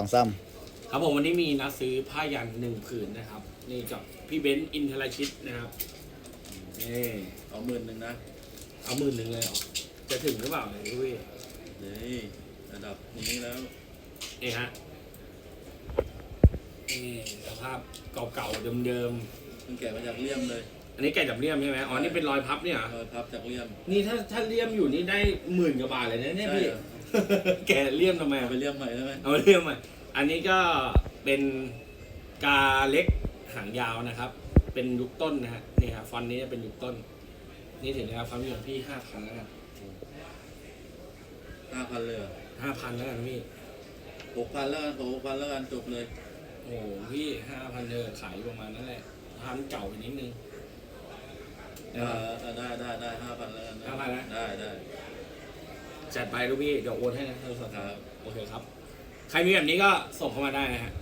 สองซ้ครับผมวันนี้มีนัดซื้อผ้ายันหนึ่งผืนนะครับ นี่กับพี่เบนซ์อินทรชิตนะครับนี่เอาหมื่นหนึ่งนะ เอาหมื่นหนึ่งเลยเหรอจะถึงหรือเปล่าเนี่ยพี่เฮ้ยระดับนี้แล้วนี่ฮะนี่สภาพเก่าๆเดิมมันแกะมาจากเลี่ยมเลยๆอันนี้แกะจากเลี่ยมใช่ไหมอ๋อนี่เป็นรอยพับเนี่ยเหรอรอยพับจากเลี่ยมนี่ถ้าถ้าเลี่ยมอยู่นี่ได้หมื่นกว่าบาทเลยนะเนี่ยใช่พี่เหรอ แกะเลี่ยมทำไมเอาอะไปเลี่ยมใหม่ได้ไหมเอาเรื่องมาอันนี้ก็เป็นกาเล็กหางยาวนะครับ เป็นยุคต้นนะฮะนี่ครับฟอนต์นี้จะเป็นยุคต้น นี่ถึงนะครับความนิยมพี่ห้าพันแล้วกันห้าพันเลยห้าพันแล้วกันพี่หกพันแล้วกันหกพันแล้วกันจบเลย โอ้โหพี่ห้าพันเลยขายอยู่ประมาณนั้นแหละพันเก่าไปนิดนึงเออเออได้ได้ได้ห้าพันแล้วกัน5,000นะได้ได้ จัดไปลูกพี่เดี๋ยวโอนให้นะโทรศัพท์ครับโอเคครับ ใครมีแบบนี้ก็ส่งเข้ามาได้นะฮะ